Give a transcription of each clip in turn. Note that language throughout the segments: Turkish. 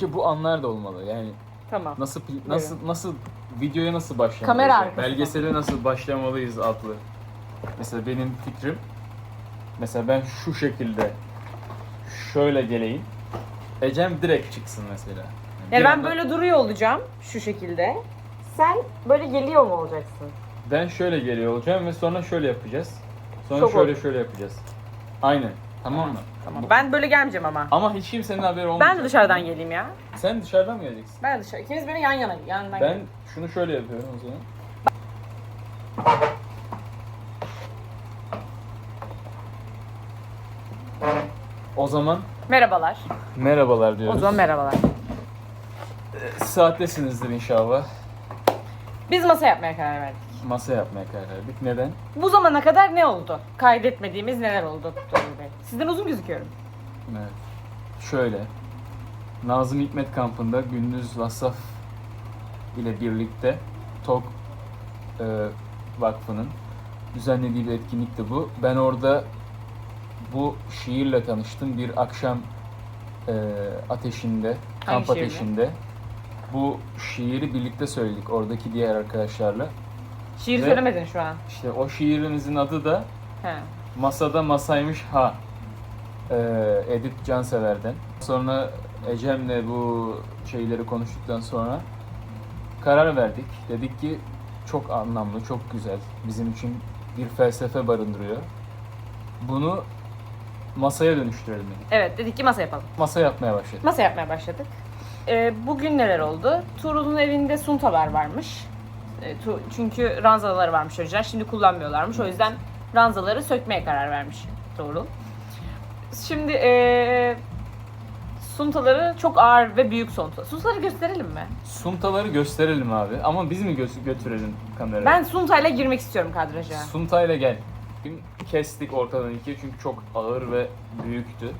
İşte bu anlar da olmalı. Yani Tamam. nasıl pl- nasıl nasıl videoya nasıl başlamalıyız? Kamera. Belgesele nasıl başlamalıyız adlı. Mesela benim fikrim mesela ben şu şekilde şöyle geleyim. Ecem direkt çıksın mesela. Yani Bir ben anda- böyle duruyor olacağım şu şekilde. Sen böyle geliyor mu olacaksın? ben şöyle geliyor olacağım ve sonra şöyle yapacağız. Sonra Çok şöyle oldu. şöyle yapacağız. Aynen. Tamam mı? Tamam. Ben böyle gelmeyeceğim ama. Ama hiç kimsenin haberi olmayacak. Ben de dışarıdan geleyim ya. Sen dışarıdan mı geleceksin? Ben dışarı. İkimiz böyle yan yana. Yandan Ben gelelim. şunu şöyle yapıyorum o zaman. O zaman Merhabalar. merhabalar O diyoruz. zaman merhabalar. Saattesinizdir inşallah. Biz masa yapmaya karar verdik. Masa yapmaya karar verdik. Neden? Bu zamana kadar ne oldu? Kaydetmediğimiz neler oldu Doktor Bey? Sizden uzun gözüküyorum. Evet. Şöyle. Nazım Hikmet kampında Gündüz Vassaf ile birlikte TOK e, Vakfı'nın düzenlediği bir etkinlikti bu. Ben orada bu şiirle tanıştım. Bir akşam e, ateşinde, Hangi kamp şiirle? ateşinde. Bu şiiri birlikte söyledik oradaki diğer arkadaşlarla. Şiir Ve- söylemedin şu an. İşte o şiirimizin adı da He. Masada Masaymış Ha. Ee, Edip Cansever'den. Sonra Ecem'le bu şeyleri konuştuktan sonra karar verdik. Dedik ki çok anlamlı, çok güzel. Bizim için bir felsefe barındırıyor. Bunu masaya dönüştürelim dedik. Evet dedik ki masa yapalım. Masa yapmaya başladık. Masa yapmaya başladık. Ee, bugün neler oldu? Tuğrul'un evinde suntalar varmış. Tu- çünkü ranzaları varmış önceden. Şimdi kullanmıyorlarmış. O yüzden ranzaları sökmeye karar vermiş Tuğrul. Şimdi ee, suntaları çok ağır ve büyük sunta. Suntaları gösterelim mi? Suntaları gösterelim abi. Ama biz mi gö- götürelim kamerayı? Ben suntayla girmek istiyorum kadraja. Suntayla gel. Bugün Kestik ortadan ikiye çünkü çok ağır ve büyüktü.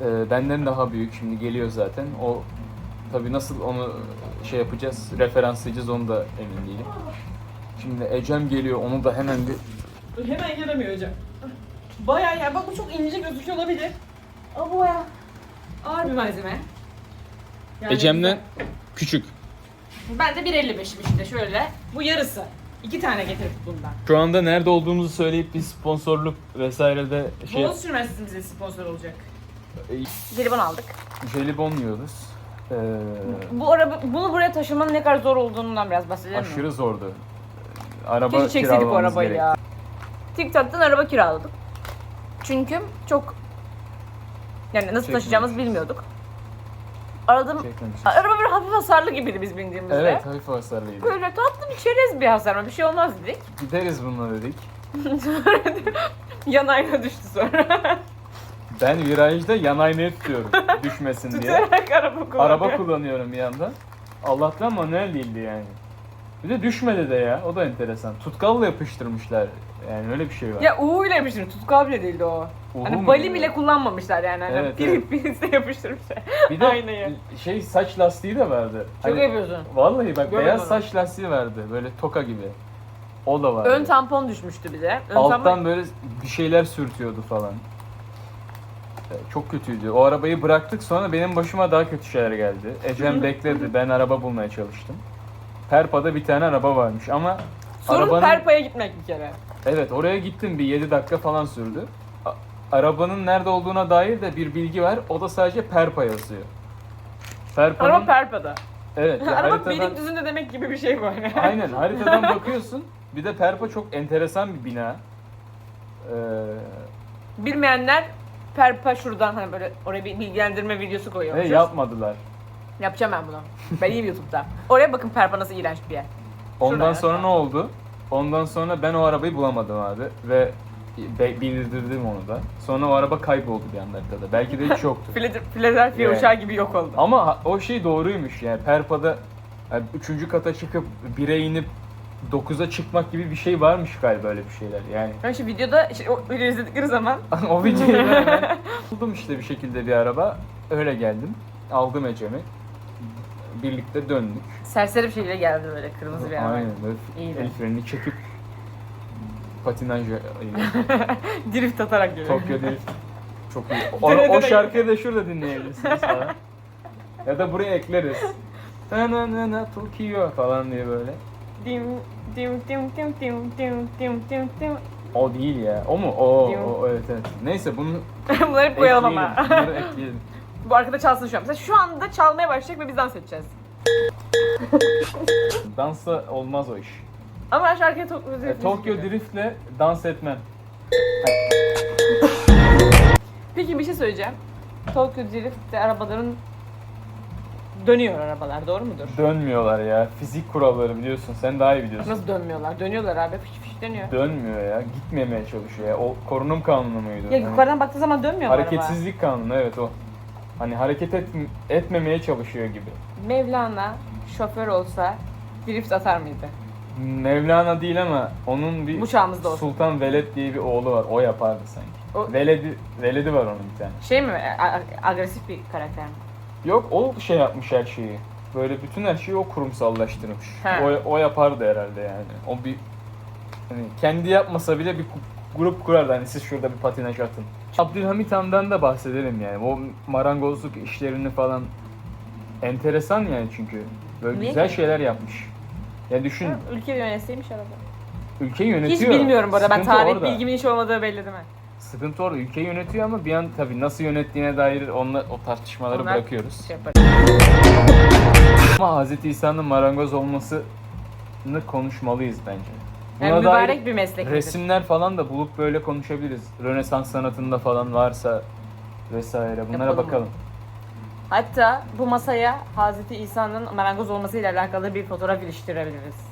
Ee, benden daha büyük şimdi geliyor zaten. O tabii nasıl onu şey yapacağız, referanslayacağız onu da emin değilim. Şimdi Ecem geliyor onu da hemen bir Hemen giremiyor hocam. Bayağı ya bak bu çok ince gözüküyor olabilir. Ama bu bayağı ağır bir malzeme. Yani Ecem'den küçük. Ben de 1.55'im işte şöyle. Bu yarısı. İki tane getirdik bundan. Şu anda nerede olduğumuzu söyleyip bir sponsorluk vesaire de şey Boğaziçi Üniversitesi bize sponsor olacak. e, Jelibon aldık. jelibon yiyoruz. Ee, Bu araba, bunu buraya taşımanın ne kadar zor olduğundan biraz bahsedelim mi? aşırı zordu. Araba Keşke çekseydik o kiralamamız arabayı ya. TikTok'tan araba kiraladık. Çünkü çok yani nasıl taşıyacağımızı bilmiyorduk. Aradım Çekmemişiz. araba böyle hafif hasarlı gibiydi biz bindiğimizde. Evet hafif hasarlıydı. Böyle tatlı bir çerez bir hasar ama bir şey olmaz dedik. Gideriz bununla dedik. Yan ayna düştü sonra. Ben virajda yan aynayı tutuyorum düşmesin diye. Tutarak araba kullanıyor. Araba kullanıyorum bir yandan. Allah'tan manuel değildi yani. Bir de düşmedi de ya. O da enteresan. Tutkalla yapıştırmışlar. Yani öyle bir şey var. Ya U ile yapıştırmış. Tutkal bile değildi o. Uhu hani mu bali bile kullanmamışlar yani. Hani Evet, bir evet. birisi yapıştırmışlar. Bir de aynayı. şey saç lastiği de vardı. Çok Hani- yapıyorsun. Vallahi bak Görmedim beyaz onu. saç lastiği vardı. Böyle toka gibi. O da vardı. Ön tampon düşmüştü bize. Ön Alttan tampon... böyle bir şeyler sürtüyordu falan. Ee, Çok kötüydü. O arabayı bıraktık sonra benim başıma daha kötü şeyler geldi. Ecem bekledi. Ben araba bulmaya çalıştım. Perpa'da bir tane araba varmış ama Sorun arabanın Perpa'ya gitmek bir kere. Evet oraya gittim bir 7 dakika falan sürdü. A- arabanın nerede olduğuna dair de bir bilgi var. O da sadece Perpa yazıyor. Perpa'nın Araba Perpa'da. evet ya Araba haritadan Beylikdüzü'nde demek gibi bir şey var. aynen haritadan bakıyorsun. Bir de Perpa çok enteresan bir bina. Ee, Bilmeyenler Perpa şuradan hani böyle oraya bir bilgilendirme videosu ve koyuyormuşuz. yapmadılar. Yapacağım ben bunu. Ben iyiyim YouTube'da. Oraya bakın Perpa nasıl iğrenç bir yer. Ondan Şuraya. sonra ne oldu? Ondan sonra ben o arabayı bulamadım abi ve be- bildirdim onu da. Sonra o araba kayboldu bir anda haritada. Belki de hiç yoktu. File- Philadelphia Evet. uçağı gibi yok oldu. Ama ha- o şey doğruymuş yani Perpa'da yani üçüncü kata çıkıp 1'e inip 9'a çıkmak gibi bir şey varmış galiba öyle bir şeyler yani. Ben şu videoda işte o videoyu izledikleri zaman o videoyu hemen buldum işte bir şekilde bir araba öyle geldim aldım Ecem'i birlikte döndük. serseri bir şekilde geldi böyle kırmızı bir araba. Aynen böyle İyiydi. el frenini çekip patinaj Drift atarak geliyor. Tokyo Drift çok iyi. O, o şarkıyı da şurada dinleyebilirsiniz falan. Ya da buraya ekleriz. Na na na na Tokyo falan diye böyle. Dim dim dim dim dim dim dim dim dim. O değil ya. O mu? O, Yok. o evet evet. Neyse bunu Bunları hep koyalım ama. ekleyelim. Bunları ekleyelim. Bu arkada çalsın şu an. Mesela şu anda çalmaya başlayacak ve biz dans edeceğiz. Dansla olmaz o iş. Ama ben şarkıya Tokyo Drift E, müzik Tokyo geliyor. Drift'le dans etmem. Peki bir şey söyleyeceğim. Tokyo Drift'te arabaların dönüyor arabalar doğru mudur? Dönmüyorlar ya. Fizik kuralları biliyorsun. Sen daha iyi biliyorsun. Nasıl dönmüyorlar? Dönüyorlar abi. Fiş fiş dönüyor. Dönmüyor ya. Gitmemeye çalışıyor ya. O korunum kanunu muydu? Ya Hani yukarıdan baktığı zaman dönmüyor mu araba? hareketsizlik kanunu evet o. Hani hareket et, etmemeye çalışıyor gibi. Mevlana şoför olsa drift atar mıydı? Mevlana değil ama onun bir Bu çağımızda olsun. Sultan Veled diye bir oğlu var. O yapardı sanki. O- Veledi, Veledi var onun bir tane. Şey mi? a- a- agresif bir karakter mi? Yok o şey yapmış her şeyi. Böyle bütün her şeyi o kurumsallaştırmış. He. O, o yapardı herhalde yani. O bir hani kendi yapmasa bile bir grup kurardı. Hani siz şurada bir patinaj atın. Abdülhamit Han'dan da bahsedelim yani. O marangozluk işlerini falan enteresan yani çünkü. Böyle Niye güzel ki? şeyler yapmış. Ya düşün, Ha, Ülke yönetseymiş araba. ülkeyi yönetiyor. Hiç bilmiyorum bu arada. Ben Sıkıntı tarih orada. bilgimin hiç olmadığı belli değil mi? Sıkıntı orada. Ülkeyi yönetiyor ama bir an tabii nasıl yönettiğine dair onla, o tartışmaları Onlar- bırakıyoruz. Şey. Ama Hz. İsa'nın marangoz olmasını konuşmalıyız bence. Buna Yani mübarek bir meslek. resimler falan da bulup böyle konuşabiliriz. Rönesans sanatında falan varsa vesaire bunlara Yapalım bakalım. Hatta bu masaya Hazreti İsa'nın marangoz olmasıyla alakalı bir fotoğraf iliştirebiliriz.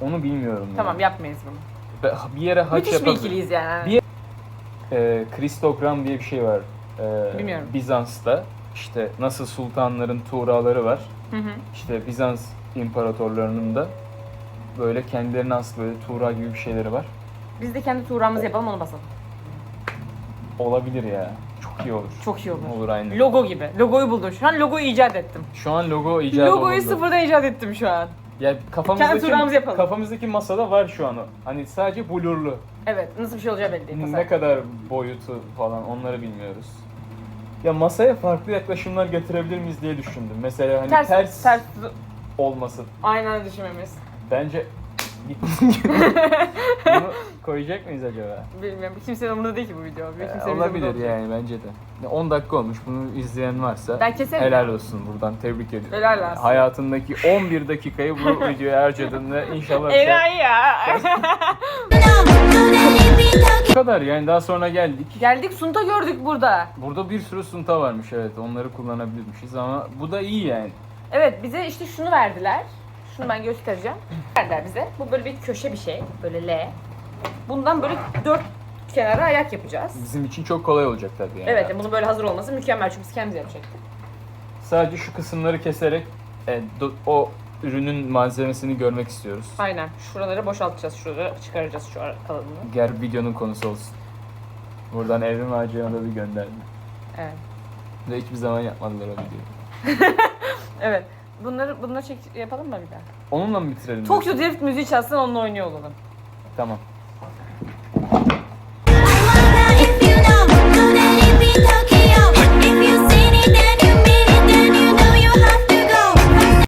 Onu bilmiyorum. Tamam yapmayız bunu. Bir yere haç Müthiş bir ikiliyiz yani. Bir- Ee, Kristogram diye bir şey var. Ee, Bilmiyorum. Bizans'ta. İşte nasıl sultanların tuğraları var. Hı hı. İşte Bizans imparatorlarının da böyle kendilerine has böyle tuğra gibi bir şeyleri var. Biz de kendi tuğramızı yapalım onu basalım. Olabilir ya. Çok iyi olur. Çok iyi olur. Olur aynen. Logo gibi. Logoyu buldum. Şu an logoyu icat ettim. Şu an logo icat Logoyu olundu. sıfırdan icat ettim şu an. Ya Kendi kafamızdaki, tuğramızı yapalım. kafamızdaki masada var şu an o. Hani sadece blurlu. Evet. Nasıl bir şey olacağı belli değil. Ne tasarım. kadar boyutu falan onları bilmiyoruz. Ya masaya farklı yaklaşımlar getirebilir miyiz diye düşündüm. Mesela hani Ters, ters, ters, olması. Aynen düşünmemiz. Bence bunu koyacak mıyız acaba? Bilmiyorum. Kimsenin umurunda değil ki bu video. Bir Ee, olabilir yani bence de. Ya 10 dakika olmuş. Bunu izleyen varsa Ben keserim. helal olsun buradan tebrik ediyorum. Helal olsun. Hayatındaki 11 dakikayı bu videoya harcadın ve inşallah sen- Eray ya. Bu kadar yani daha sonra geldik. Geldik sunta gördük burada. Burada bir sürü sunta varmış evet onları kullanabilirmişiz ama bu da iyi yani. Evet bize işte şunu verdiler. Şunu ben göstereceğim. Verdiler bize. Bu böyle bir köşe bir şey. Böyle L. Bundan böyle dört kenara ayak yapacağız. Bizim için çok kolay olacak tabii yani. Evet bunu böyle hazır olması mükemmel çünkü biz kendimiz yapacaktık. Sadece şu kısımları keserek e, do- o ürünün malzemesini görmek istiyoruz. Aynen. Şuraları boşaltacağız. Şuraları çıkaracağız şu ar- kalanını. Diğer videonun konusu olsun. Buradan Evrim Ağacı'na da bir gönderme. Evet. Ve hiçbir zaman yapmadılar o videoyu. Evet. Bunları bunları çek yapalım mı bir daha? Onunla mı bitirelim? Tokyo? Drift müziği çalsın onunla oynuyor olalım. Tamam.